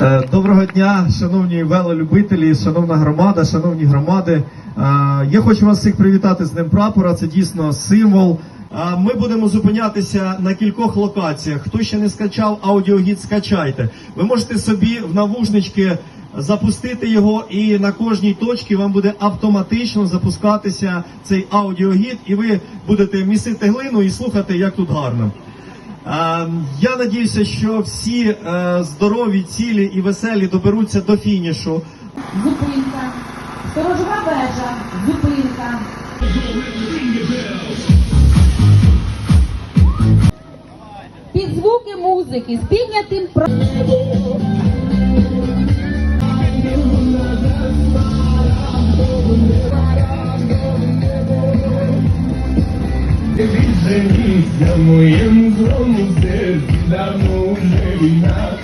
Е, доброго дня, шановні велолюбителі, шановна громада, шановні громади. Е, я хочу вас всіх привітати з Днем прапора. Це дійсно символ. Е, ми будемо зупинятися на кількох локаціях. Хто ще не скачав аудіогід, скачайте. Ви можете собі в навушнички запустити його, і на кожній точці вам буде автоматично запускатися цей аудіогід, і ви будете місити глину і слухати, як тут гарно. Я надіюся, що всі е, здорові, цілі і веселі доберуться до фінішу. Зупинка. Сторожова вежа. Зупинка. Під звуки музики з піднятим про... Відженіться в моєму злому серці, давно вже війна.